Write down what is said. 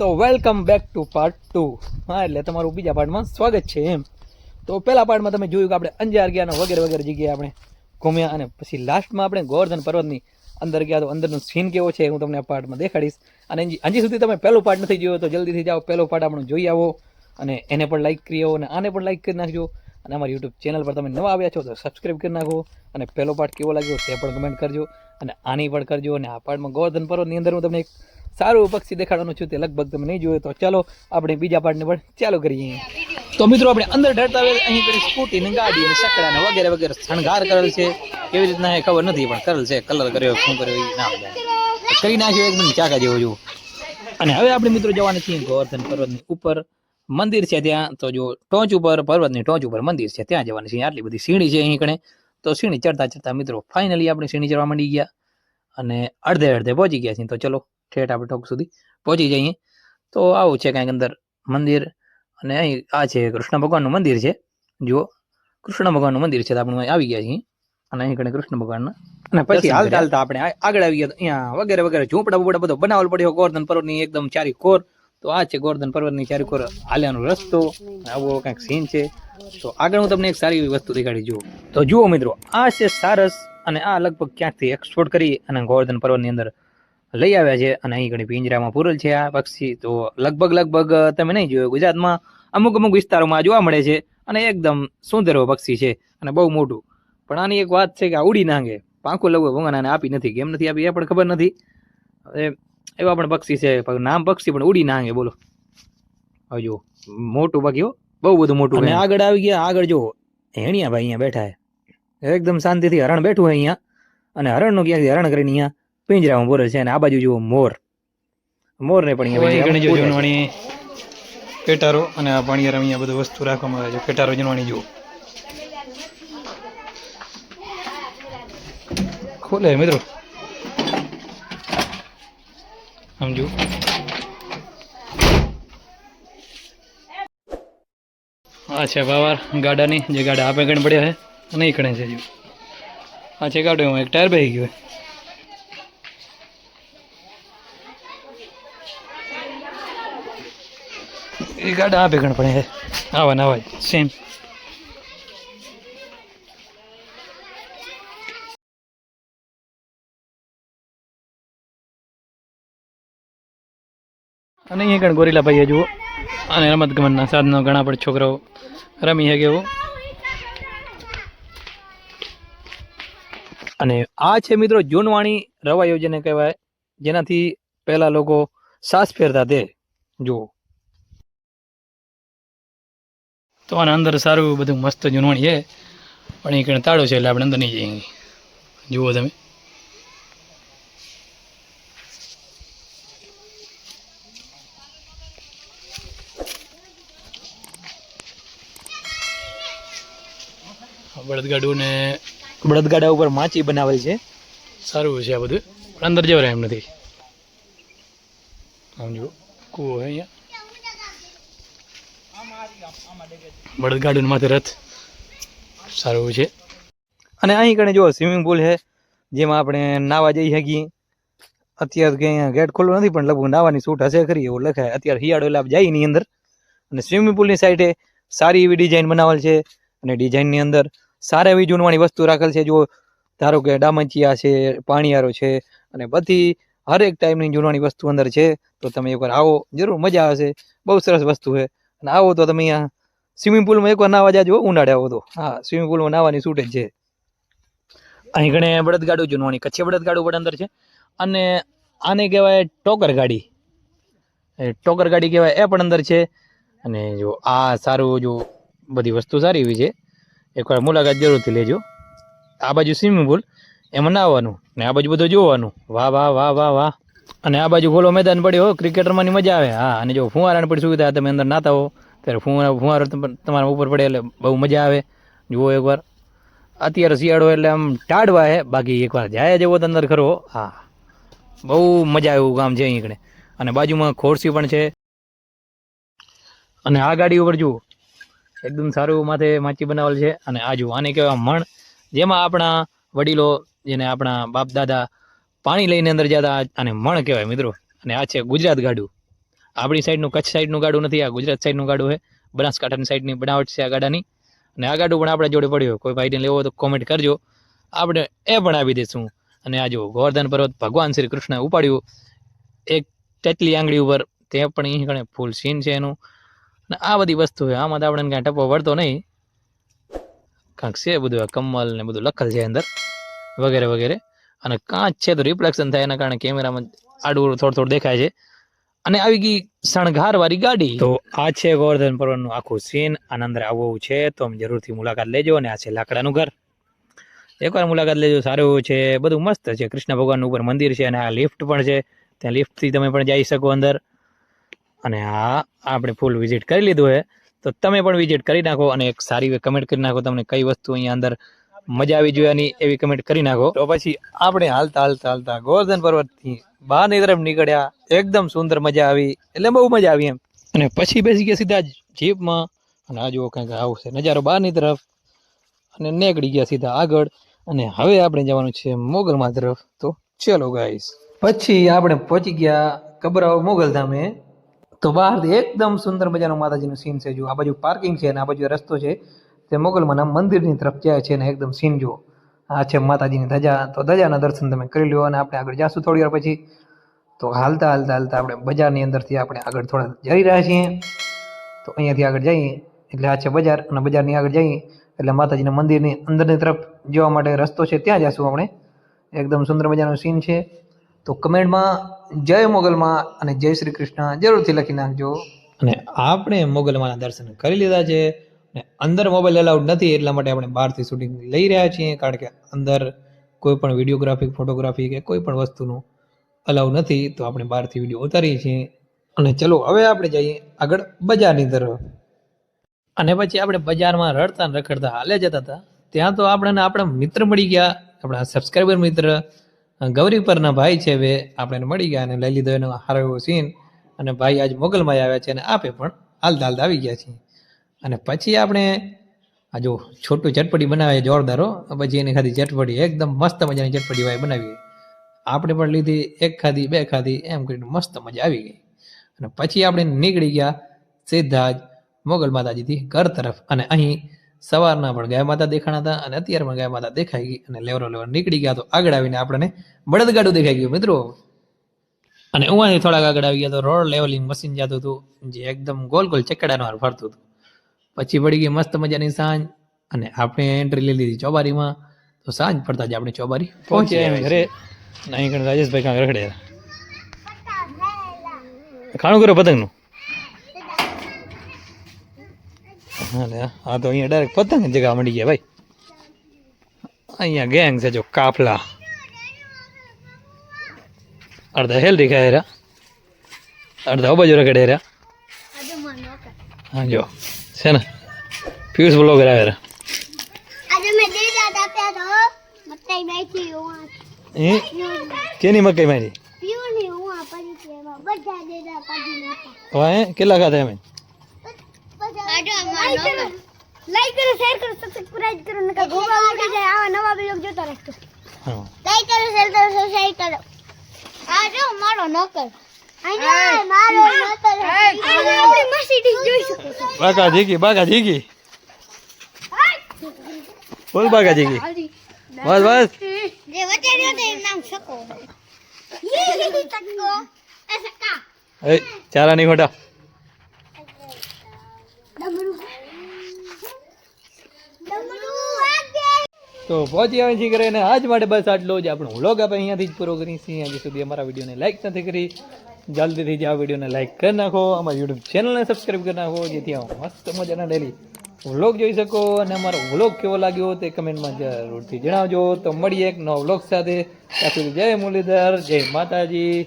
તો welcome back to part two હા, એટલે તમારું બીજા પાર્ટમાં સ્વાગત છે એમ. તો પહેલા પાર્ટમાં તમે જોયું કે આપણે અંજાર ગયા વગેરે વગેરે જગ્યાએ આપણે ઘૂમ્યા અને પછી લાસ્ટમાં આપણે ગોવર્ધન પર્વતની અંદર ગયા તો અંદરનો સીન કેવો છે હું તમને આ પાર્ટમાં દેખાડીશ. અને હજી સુધી તમે પહેલો પાર્ટ નથી જોયો તો જલ્દીથી જાઓ, પહેલો પાર્ટ આપણો જોઈ આવો અને એને પણ લાઈક કરી આવો અને આને પણ લાઈક કરી નાખજો. અને અમારી યુટ્યુબ ચેનલ પર તમે નવા આવ્યા છો તો સબસ્ક્રાઈબ કરી નાખો અને પહેલો પાર્ટ કેવો લાગ્યો તે પણ કમેન્ટ કરજો અને આની પણ કરજો અને આ પાર્ટમાં ગોવર્ધન પર્વતની અંદર હું તમને એક સારું પક્ષી દેખાડવાનું છું તે લગભગ તમે નહીં જોયું તો ચાલો આપણે બીજા પાર્ટને પણ ચાલુ કરીએ. તો મિત્રો આપણે અંદર ઢળતા હોય અહીં કરી સ્કૂટી ને ગાડી ને સકડા ને વગેરે વગેરે શણગાર કરેલ છે. કેવી રીતના એ ખબર નથી પણ કરેલ છે. કલર કર્યો, શું કર્યો, એ ના કરી નાખ્યો એકદમ ચાકા જેવો જેવું અને હવે આપણે મિત્રો જવાના છીએ ગોવર્ધન પર્વતની ઉપર. મંદિર છે ત્યાં. તો જો ટોચ ઉપર, પર્વતની ટોચ ઉપર મંદિર છે. ત્યાં જવાની છે. આટલી બધી સીણી છે અહીં કણે. તો સીણી ચડતા ચડતા મિત્રો ફાઇનલી આપણે સીણી ચડવા માંડી ગયા. અને અડધે અડધે પહોંચી ગયા છીએ. તો ચલો ઠેઠ આપણે ટોક સુધી પહોંચી જઈએ. તો આવું છે કાંઈક અંદર મંદિર અને અહીં આ છે કૃષ્ણ ભગવાનનું મંદિર છે. જુઓ કૃષ્ણ ભગવાનનું મંદિર છે આપણે અહીં આવી ગયા છીએ. અને અહીં કણે કૃષ્ણ ભગવાનના અને પછી હાલતા. હાલતા આપણે આગળ આવી ગયા અહીંયા વગેરે વગેરે ઝૂંપડા બુપડા બધો બનાવવો પડ્યો. ગોવર્ધન પર્વતની એકદમ ચારી કોર. તો આ છે ગોવર્ધન પર્વતની ચારી કોર હાલ્યાનો રસ્તો. આવો કંઈક સીન છે. તો આગળ હું તમને એક સારી એવી વસ્તુ દેખાડી જુઓ તો જુઓ મિત્રો આ છે સારસ અને આ લગભગ ક્યાંકથી એક્સપોર્ટ કરી અને ગોવર્ધન પર્વતની અંદર લઈ આવ્યા છે અને અહીં ઘણી પિંજરામાં પૂરેલ છે આ પક્ષી. તો લગભગ લગભગ તમે નહીં જોયું ગુજરાતમાં અમુક અમુક વિસ્તારોમાં જોવા મળે છે અને એકદમ સુંદર પક્ષી છે અને બહુ મોટું. પણ આની એક વાત છે કે આ ઉડી નાંગે પાંખું લગભગ ભગવાન આપી નથી. કેમ નથી આપી એ પણ ખબર નથી. હવે એવા પણ પક્ષી છે નામ પક્ષી પણ ઉડી નાંગે બોલો. હવે જુઓ મોટું બાકી બહુ બધું મોટું અને આગળ આવી ગયા આગળ જુઓ. હેણિયા ભાઈ અહીંયા બેઠા છે. એકદમ શાંતિથી હરણ બેઠું હોય અહીંયા. અને હરણનું ક્યાંકથી હરણ કરીને અહીંયા પિંજરામાં બોરે છે અને આ બાજુ જુઓ મોર. મોર ને પણ જૂનવાણી પેટારો અને આ પાણીયાર અહીંયા બધું વસ્તુ રાખવામાં આવે છે. પેટારો જૂનવાણી જુઓ. ખોલે મિત્રો. સમજો આ છે બાવાર ગાડાની. જે ગાડા આપે ગણ પડ્યા છે અને કણે છે જો આ છે ગાડો એક ટાયર બેસી ગયો એ ગાડા આપે ગણ પડે છે આવા ને આવા. સેમ અને અહીંયા ગણ ગોરીલા ભાઈએ જુઓ. અને રમત ગમતના સાધનો ઘણા પણ છોકરાઓ રમી શકે એવું. અને આ છે મિત્રો જૂનવાણી રવાયો જેને કહેવાય. જેનાથી પહેલા લોકો સાસ ફેરતા તે. જુઓ. તો આના અંદર સારું બધું મસ્ત જૂનવાણી છે. પણ એ કણ તાળો છે એટલે આપણે અંદર નહીં જઈએ જુઓ તમે. બળદગાડું ને બળદગાડા ઉપર માચી બનાવેલ છે. સારું છે આ બધું. પણ અંદર જવા એમ નથી. આમ જુઓ. કૂવો અહીંયા. બળદગાડું ને માથે રથ. સારું છે. અને અહીં કણે જો સ્વિમિંગ પુલ છે, જેમાં આપણે નાવા જઈ શકીએ. અત્યારે કે અહીંયા ગેટ ખોલ્લો નથી, પણ લગભગ નાવાની છૂટ હશે ખરી એવું લખાય. અત્યારે શિયાળો એટલે જાય એની અંદર. અને સ્વિમિંગ પુલની સાઈડે સારી એવી ડિઝાઇન બનાવેલ છે. અને ડિઝાઇનની અંદર સારા એવી જૂનવાણી વસ્તુ રાખેલ છે. જો ધારો કે ડામચિયા છે, પાણીયારો છે, અને બધી હરેક ટાઈપની જૂનવાણી વસ્તુ અંદર છે. તો તમે એકવાર આવો, જરૂર મજા આવશે. બહુ સરસ વસ્તુ છે. અને આવો તો તમે અહીંયા સ્વિમિંગ પુલમાં એકવાર નાવા જાજો ઉનાળે આવો તો. હા સ્વિમિંગ પુલમાં નાવાની છૂટ છે. અહીં ગણે બળદગાડું જૂનવાણી કચ્છી બળદગાડું પણ અંદર છે. અને આને કહેવાય ટોકર ગાડી. એ ટોકર ગાડી કહેવાય, એ પણ અંદર છે. અને જો આ સારું, જો બધી વસ્તુ સારી એવી છે. એકવાર મુલાકાત જરૂરથી લેજો. આ બાજુ સ્વિમિંગ પુલ એમાં નાહવાનું ને આ બાજુ બધું જોવાનું. વાહ વાહ વાહ વાહ વાહ. અને આ બાજુ ખોલો મેદાન પડ્યો ક્રિકેટ મજા આવે. હા, અને જો ફુવારાની પણ સુવિધા તમે અંદર નાતા હો, ત્યારે ફુવારા, ફુવારો તમ- તમારા ઉપર પડે એટલે બહુ મજા આવે. જુઓ એકવાર. અત્યારે શિયાળો એટલે આમ ટાઢવા હે, બાકી એકવાર જાય જેવો અંદર ખરો. હા. બહુ મજા આવે એવું ગામ છે અહીંકડે અને બાજુમાં ખોરસી પણ છે. અને આ ગાડી ઉપર જુઓ. એકદમ સારું માથે માચી બનાવેલ છે. અને આ જુઓ, આને કહેવાય મણ. જેમાં આપણા વડીલો, જેને આપણા બાપ દાદા પાણી લઈને અંદર જતા અને મણ કહેવાય મિત્રો. અને આ છે ગુજરાત ગાડું. આપણી સાઈડનું કચ્છ સાઈડનું ગાડું નથી, આ ગુજરાત સાઈડનું ગાડું છે. બનાસકાંઠાની સાઈડની બનાવટ છે આ ગાડાની. અને આ ગાડું પણ આપણા જોડે પડ્યું. કોઈ ભાઈને લેવો તો કોમેન્ટ કરજો. આપણે એ પણ આપી દઈશું. અને આ જો ગોવર્ધન પર્વત ભગવાન શ્રી કૃષ્ણ ઉપાડ્યું. એક ટેટલી આંગળી ઉપર તે પણ અહીં કણે ફૂલ સીન છે એનું. અને આ બધી વસ્તુ છે. આમાં તો આપણે કાંઈ ટપો વળતો નહીં. કાંઈક છે બધું કમલ ને બધું લખલ છે અંદર. વગેરે વગેરે. અને કાચ છે તો રિફ્લેક્શન થાય એના કારણે કેમેરામાં આડું થોડું થોડું દેખાય છે. અને આવી ગઈ શણગાર વાળી ગાડી. તો આ છે ગોવર્ધન પર્વતનું આખું સીન આના અંદર આવવું છે તો જરૂરથી મુલાકાત લેજો અને આ છે લાકડાનું ઘર. એકવાર મુલાકાત લેજો, સારું એવું છે. બધું મસ્ત છે. કૃષ્ણ ભગવાનનું ઉપર મંદિર છે અને આ લિફ્ટ પણ છે. ત્યાં લિફ્ટથી તમે પણ જઈ શકો અંદર. અને આ આપણે ફૂલ વિઝિટ કરી લીધું છે. તો તમે પણ વિઝિટ કરી નાખો અને એક સારી કમેન્ટ કરી નાખો તમને કઈ વસ્તુ અહીંયા અંદર મજા આવી જોયાની એવી કમેન્ટ કરી નાખો. તો પછી આપણે હાલતા હાલતા હાલતા ગોવર્ધન પર્વતથી બહારની તરફ નીકળ્યા. એકદમ સુંદર મજા આવી. એટલે બહુ મજા આવી એમ. અને પછી બેસી ગયા સીધા જીપમાં. અને આ જુઓ કંઈક આવશે નજારો બહારની તરફ અને નીકળી ગયા સીધા આગળ. અને હવે આપણે જવાનું છે મોગલમાં તરફ. તો ચલો ગાઈસ પછી આપણે પહોંચી ગયા કબરાવ મોગલધામે તો બહારથી એકદમ સુંદર મજાનું માતાજીનું સીન છે. જો આ બાજુ પાર્કિંગ છે અને આ બાજુ રસ્તો છે. તે મોગલમાંના મંદિરની તરફ જાય છે અને એકદમ સીન જુઓ. આ છે માતાજીની ધજા. તો ધજાના દર્શન તમે કરી લો અને આપણે આગળ જાશું થોડી વાર પછી. તો હાલતા હાલતા હાલતા આપણે બજારની અંદરથી આપણે આગળ થોડા જઈ રહ્યા છીએ. તો અહીંયાથી આગળ જઈએ. એટલે આ છે બજાર અને બજારની આગળ જઈએ. એટલે માતાજીના મંદિરની અંદરની તરફ જવા માટે રસ્તો છે. ત્યાં જઈશું આપણે. એકદમ સુંદર મજાનું સીન છે. તો કમેન્ટમાં જય મોગલમાં અને જય શ્રી કૃષ્ણ જરૂરથી લખી નાખજો. અને આપણે મોગલમાના દર્શન કરી લીધા છે. અને અંદર મોબાઈલ અલાઉડ નથી, એટલા માટે આપણે બહારથી શૂટિંગ લઈ રહ્યા છીએ, કારણ કે અંદર કોઈ પણ વિડીયોગ્રાફી ફોટોગ્રાફી કે કોઈ પણ વસ્તુનું અલાઉ નથી, તો આપણે બહારથી વીડિયો ઉતારીએ છીએ. અને ચલો, હવે આપણે જઈએ આગળ બજારની તરફ. અને પછી આપણે બજારમાં રડતા ને રખડતા હાલે જતા હતા. ત્યાં તો આપણને આપણા મિત્ર મળી ગયા, આપણા સબસ્ક્રાઈબર મિત્ર, ગૌરી પરના ભાઈ છે હવે આપણે મળી ગયા અને લઈ લીધો એનો હારો એવો સીન અને ભાઈ આજ મોગલમાં આવ્યા છે અને આપે પણ હાલતા હાલતા આવી ગયા છીએ. અને પછી આપણે આ જો છોટું ચટપટી બનાવીએ જોરદારો પછી એની ખાધી ચટપટી, એકદમ મસ્ત મજાની ચટપટી વાય બનાવી આપણે પણ લીધી એક ખાધી, બે ખાધી, એમ કરીને મસ્ત મજા આવી ગઈ. અને પછી આપણે નીકળી ગયા સીધા જ મોગલ માતાજીથી ઘર તરફ. અને અહીં સવારના પણ ગાય માતા દેખાણા હતા અને અત્યારે પણ ગાય માતા દેખાઈ ગઈ અને લેવરો લેવર નીકળી ગયા. તો આગળ આવીને આપણને બળદગાડું દેખાઈ ગયું મિત્રો. અને ઉવાથી થોડાક આગળ આવી ગયા તો રોડ લેવલિંગ મશીન જતું હતું, જે એકદમ ગોલ ગોલ ચકડાનો ફરતું હતું. પછી પડી ગઈ મસ્ત મજાની સાંજ અને આપણે એન્ટ્રી લઈ લીધી ચોબારીમાં. તો સાંજ પડતા જ આપણે ચોબારી પહોંચી અમે ઘરે અહીં કણે રાજેશભાઈ કાંક રખડે. ખાણું કર્યો પતંગનું. હા હા તો અહીંયા ડાયરેક્ટ પતંગ જગા મળી ગયા ભાઈ. અહીંયા ગેંગ છે જો કાફલા. અડધા હેલ દેખાય રહ્યા. અડધા બાજુ રખડે રહ્યા. હા જો. છે ને પિયુષ બ્લોગર આવે રહ્યા આજે મેં દીધા હતા ત્યાં તો મકાઈ નાખી હું એ કેની મકાઈ મારી પીવું ને હું આ પડી છે એમાં બધા દીધા કાઢી નાખા હવે કેટલા ખાધા અમે લાઈક કરો શેર કરો સબસ્ક્રાઇબ કરો નકા ગોબા ઉડી જાય આવા નવા વિડિયો જોતા રહેજો હા લાઈક કરો શેર કરો સબસ્ક્રાઇબ કરો આ જો મારો નોકર બાકા જીગી બાકા જીગી બોલ બાકા જીગી બસ બસ ચારા નહીં ખોટા તો પહોંચી આવે છે કરીને આજ માટે બસ આટલો જ આપણો વ્લોગ આપણે અહીંયાથી જ પૂરો કરીએ છીએ. હજી સુધી અમારા વિડીયોને લાઈક નથી કરી. જલ્દીથી જ આ વિડીયોને લાઈક કરી નાખો. અમારી યુટ્યુબ ચેનલને સબસ્ક્રાઈબ કરી નાખો. જેથી મસ્ત મજાના ડેલી વ્લોગ જોઈ શકો અને અમારો વ્લોગ કેવો લાગ્યો તે કમેન્ટમાં જરૂરથી જણાવજો. તો મળીએ એક નવો વ્લોગ સાથે. ત્યાં સુધી જય મુરલીધર, જય માતાજી.